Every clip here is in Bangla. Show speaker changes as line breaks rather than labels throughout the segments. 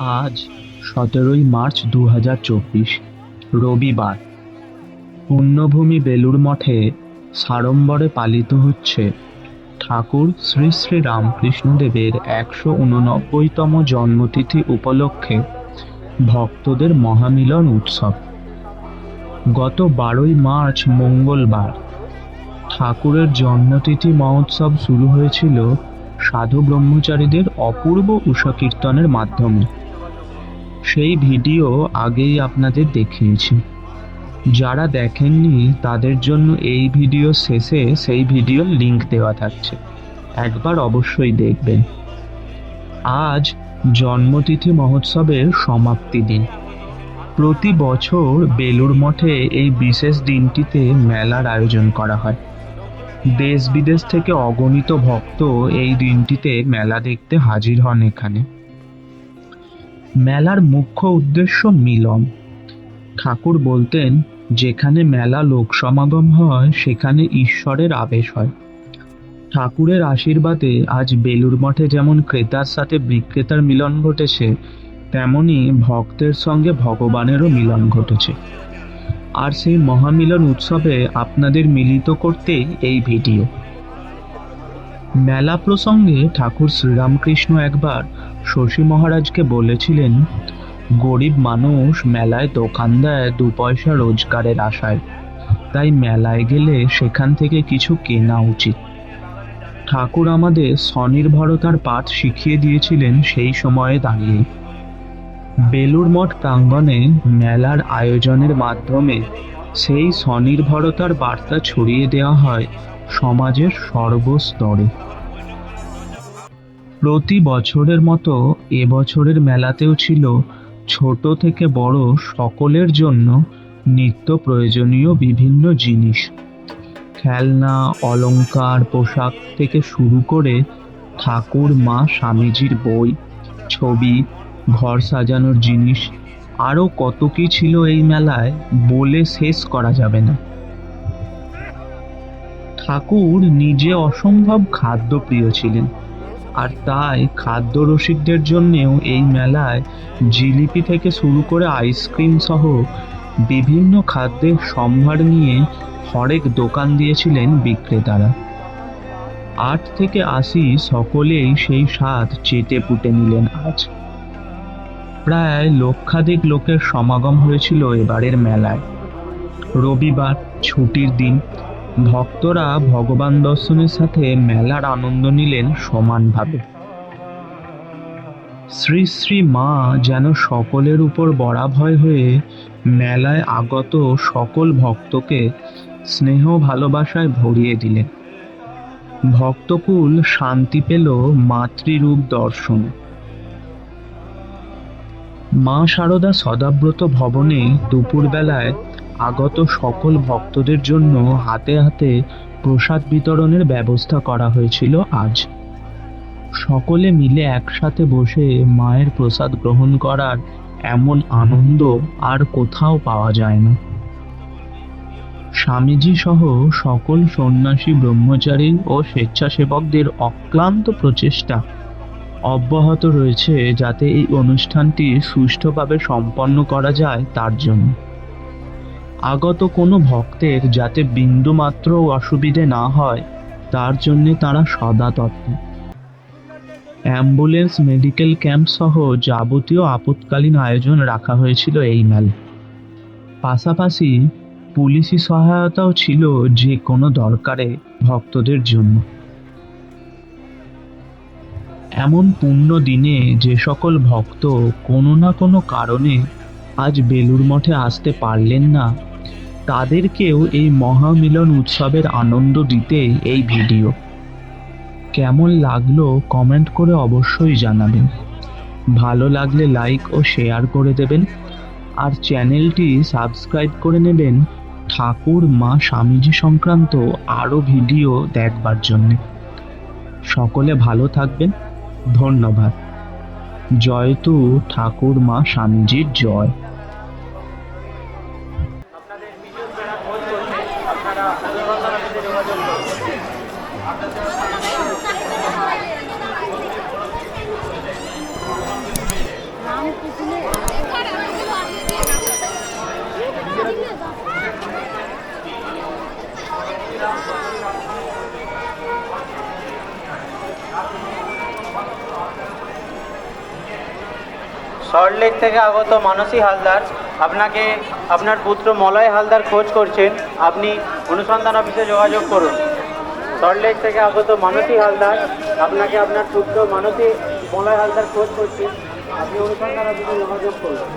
আজ সতেরোই মার্চ দু হাজার চব্বিশ, রবিবার। পুণ্যভূমি বেলুড় মঠে সাড়ম্বরে পালিত হচ্ছে ঠাকুর শ্রী শ্রী রামকৃষ্ণদেবের একশো উননব্বইতম জন্মতিথি উপলক্ষে ভক্তদের মহামিলন উৎসব। গত বারোই মার্চ মঙ্গলবার ঠাকুরের জন্মতিথি মহোৎসব শুরু হয়েছিল সাধু ব্রহ্মচারীদের অপূর্ব উষা কীর্তনের মাধ্যমে। সেই ভিডিও আগেই আপনাদের দেখিয়েছি। যারা দেখেননি, তাদের জন্য এই ভিডিও শেষে সেই ভিডিওর লিংক দেওয়া থাকছে। একবার অবশ্যই দেখবেন। আজ জন্মতিথি মহোৎসবের সমাপ্তি দিন। প্রতি বছর বেলুড় মঠে এই বিশেষ দিনটিতে মেলার আয়োজন করা হয়। দেশ বিদেশ থেকে অগণিত ভক্ত এই দিনটিতে মেলা দেখতে হাজির হন এখানে। মেলার মুখ্য উদ্দেশ্য মিলন। ঠাকুর বলতেন, যেখানে মেলা লোক সমাগম হয়, সেখানে ঈশ্বরের আবেশ হয়। ঠাকুরের আশীর্বাদে আজ বেলুড় মঠে যেমন ক্রেতার সাথে বিক্রেতার মিলন ঘটেছে, তেমনি ভক্তের সঙ্গে ভগবানেরও মিলন ঘটেছে। আর সেই মহামিলন উৎসবে আপনাদের মিলিত করতেই এই ভিডিও। মেলা প্রসঙ্গে ঠাকুর শ্রীরামকৃষ্ণ একবার শশী মহারাজকে বলেছিলেন, গরিব মানুষ মেলায় দোকান দেয় দু পয়সা রোজগারের আশায়। তাই মেলায় গেলে সেখান থেকে কিছু কেনা উচিত। ঠাকুর আমাদের স্বনির্ভরতার পাঠ শিখিয়ে দিয়েছিলেন সেই সময়ে দাঁড়িয়ে। বেলুড় মঠ প্রাঙ্গণে মেলার আয়োজনের মাধ্যমে সেই স্বনির্ভরতার বার্তা ছড়িয়ে দেওয়া হয় সমাজের সর্বস্তরে। প্রতি বছরের মতো এবছরের মেলাতেও ছিল ছোট থেকে বড় সকলের জন্য নিত্য প্রয়োজনীয় বিভিন্ন জিনিস। খেলনা, অলংকার, পোশাক থেকে শুরু করে ঠাকুর, মা, স্বামীজির বই, ছবি, ঘর সাজানোর জিনিস, আরও কত কি ছিল এই মেলায় বলে শেষ করা যাবে না। ঠাকুর নিজে অসম্ভব খাদ্যপ্রিয় ছিলেন। আর তাই খাদ্য রসিকদের জন্যেও এই মেলায় জিলিপি থেকে শুরু করে আইসক্রিম সহ বিভিন্ন খাদ্যের সম্ভার নিয়ে হরেক দোকান দিয়েছিলেন বিক্রেতারা। আট থেকে আশি সকলেই সেই স্বাদ চেটে পুটে নিলেন আজ। প্রায় লক্ষাধিক লোকের সমাগম হয়েছিল এবারের মেলায়। রবিবার ছুটির দিন ভক্তরা ভগবান দর্শনের সাথে মেলার আনন্দ নিলেন সমানভাবে। শ্রী শ্রী মা যেন সকলের উপর বরাভয় হয়ে মেলায় আগত সকল ভক্তকে স্নেহ ভালোবাসায় ভরিয়ে দিলেন। ভক্তকুল শান্তি পেল মাতৃরূপ দর্শন। মা শারদা সদাব্রত ভবনে দুপুরবেলায় আগত সকল ভক্তদের জন্য হাতে হাতে প্রসাদ বিতরণের ব্যবস্থা করা হয়েছিল আজ। সকলে মিলে একসাথে বসে মায়ের প্রসাদ গ্রহণ করার এমন আনন্দ আর কোথাও পাওয়া যায় না। স্বামীজি সহ সকল সন্ন্যাসী ব্রহ্মচারী ও স্বেচ্ছাসেবকদের অক্লান্ত প্রচেষ্টা অব্যাহত রয়েছে যাতে এই অনুষ্ঠানটি সুষ্ঠুভাবে সম্পন্ন করা যায় তার জন্য। আগত কোনো ভক্তের যাতে বিন্দুমাত্র অসুবিধে না হয়, তার জন্য তারা সদা তৎপর অ্যাম্বুলেন্স, মেডিকেল ক্যাম্প সহ যাবতীয় আপৎকালীন আয়োজন রাখা হয়েছিল এই মেলা পাশাপাশি পুলিশি সহায়তাও ছিল যে কোনো দরকারে ভক্তদের জন্য। এমন পূর্ণ দিনে যে সকল ভক্ত কোনো না কোনো কারণে আজ বেলুড় মঠে আসতে পারলেন না তাদেরকেও এই মহামিলন উৎসবের আনন্দ দিতে এই ভিডিও। কেমন লাগল কমেন্ট করে অবশ্যই জানাবেন। ভালো লাগলে লাইক ও শেয়ার করে দেবেন। আর চ্যানেলটি সাবস্ক্রাইব করে নেবেন ঠাকুর মা স্বামীজি সংক্রান্ত আরও ভিডিও দেখবার জন্যে। সকলে ভালো থাকবেন। ধন্যবাদ। জয়তু ঠাকুর মা স্বামীজির জয়।
সল্টলেক থেকে আগত মানসী হালদার। আপনাকে আপনার পুত্র মলয় হালদার খোঁজ করছেন। আপনি অনুসন্ধান অফিসে যোগাযোগ করুন। সল্টলেক থেকে আগত মানসী হালদার, আপনাকে আপনার পুত্র মানসী মলয় হালদার খোঁজ করছেন। আপনি অনুসন্ধান অফিসে যোগাযোগ করুন।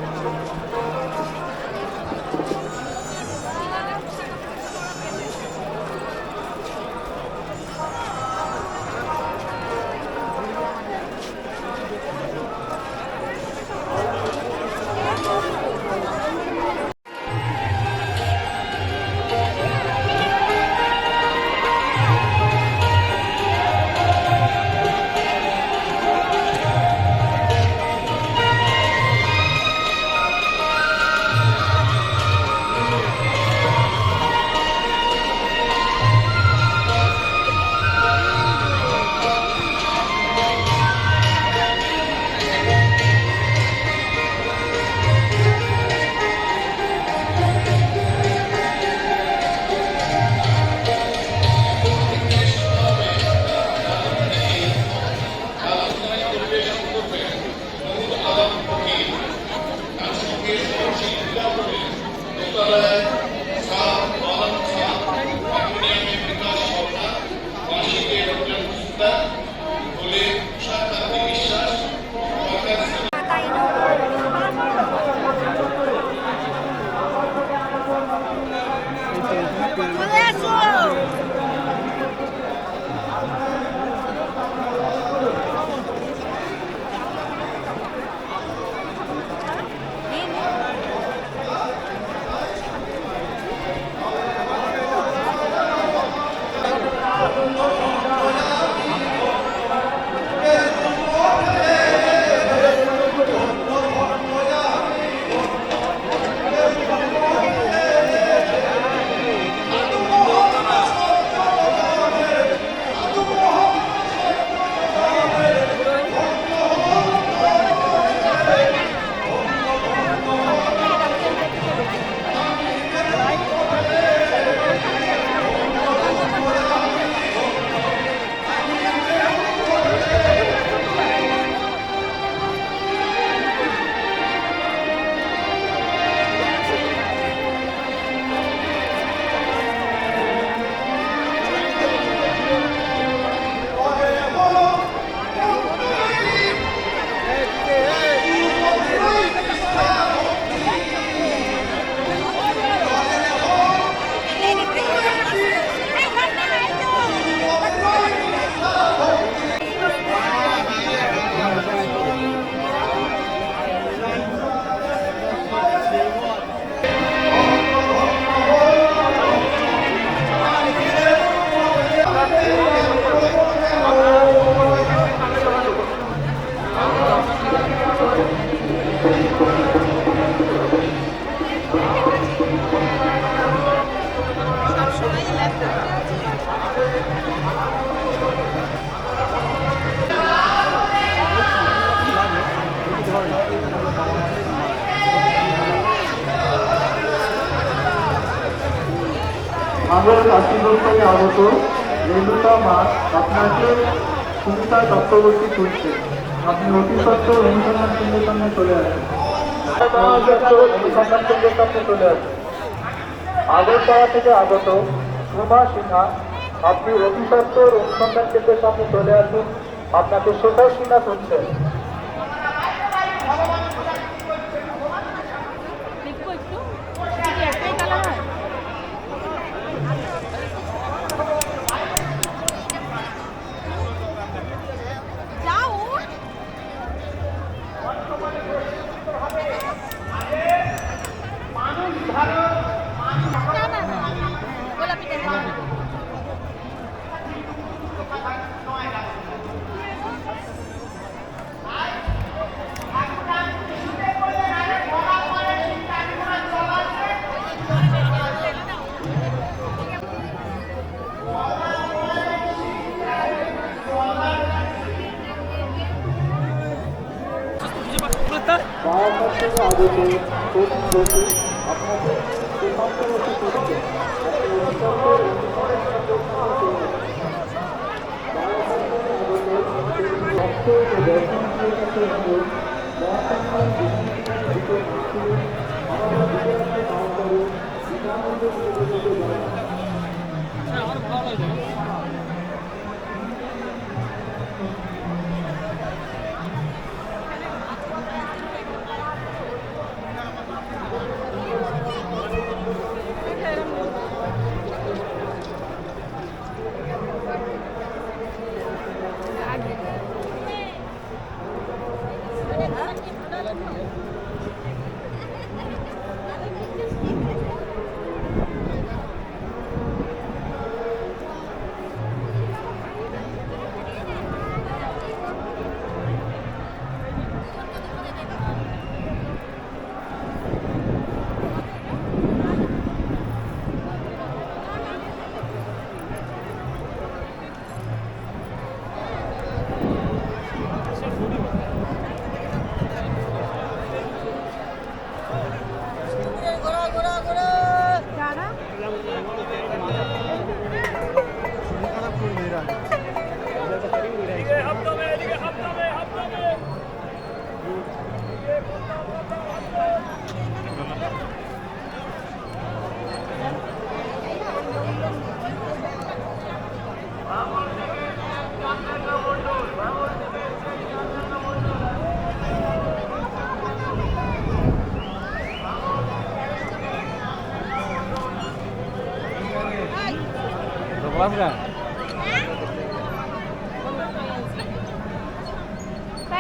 চলে
সুবিধা চক্রবর্তী চলছে আপনি অতি অনুসন্ধান কেন্দ্রের সামনে চলে আসেন চলে থেকে আগত আপনি চলে আসুন আপনাকে শেখর সিনহা শুনছেন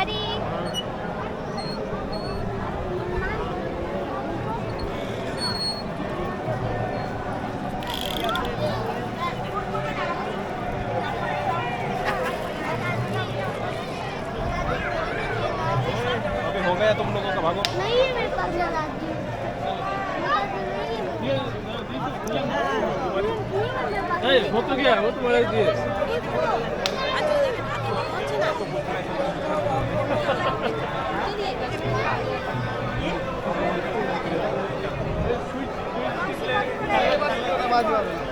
বাড়ি
এই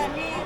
না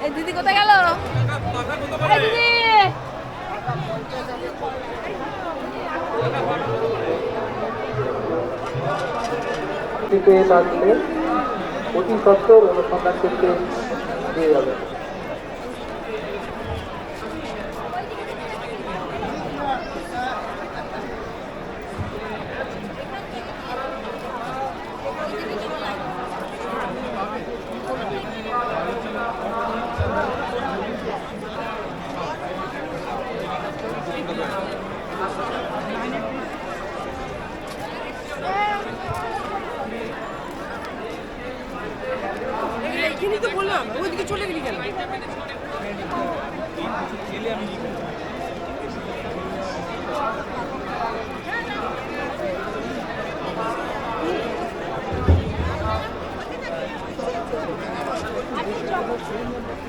এই দিদি কোথায় গেল? দিদি!
পেয়ে থাকলে অতি সত্তর অনুসন্ধান করতে দিয়ে যাবে
এইখানেই তো বললাম ওইদিকে চলে গেলি কেন
কোথায় যথারীতি চার এই অতিসত্ত্ব আমাদের অনুসন্ধান কেন্দ্র থেকে সংগ্রহ করুন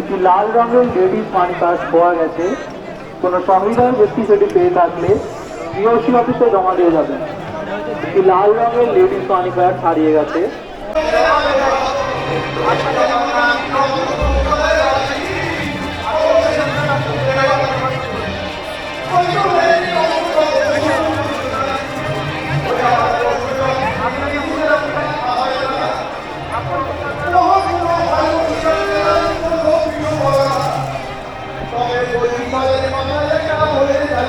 একটি লাল রঙের লেডিস মানি পাস পাওয়া গেছে। কোনো সংবিধান ব্যক্তি সেটি পেয়ে থাকলে বিওসি অফিসে জমা দিয়ে যাবেন। একটি লাল রঙের লেডিস মানি পাস হারিয়ে গেছে।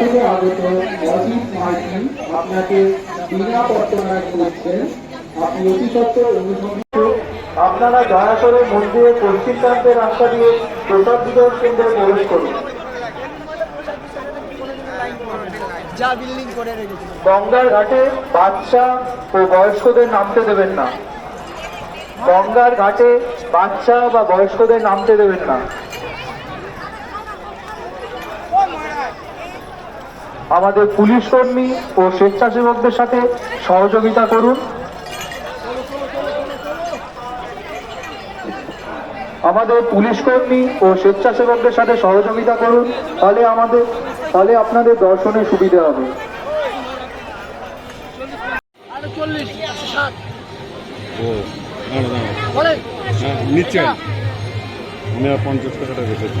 থেকে আগত অজিত মার্টি আপনাকে বিনা পত্তনায় করছেন আপনি অতি অনুসন্ধান আপনারা দয়া করে মন্দিরের পশ্চিম প্রান্তের রাস্তা দিয়ে প্রসাদ বিতরণ কেন্দ্রে প্রবেশ করুন। গঙ্গার ঘাটে বাচ্চা ও বয়স্কদের নামতে দেবেন না। গঙ্গার ঘাটে বাচ্চা বা বয়স্কদের নামতে দেবেন না। আমাদের পুলিশ কর্মী ও স্বেচ্ছাসেবকদের সাথে সহযোগিতা করুন। আমাদের পুলিশ কর্মী ও স্বেচ্ছাসেবকদের সাথে সহযোগিতা করুন তাহলে আমাদের তাহলে আপনাদের দর্শনে সুবিধা হবে।
হ্যাঁ নিচ্ছে আমি আর পঞ্চাশ টাকাটা রেখেছি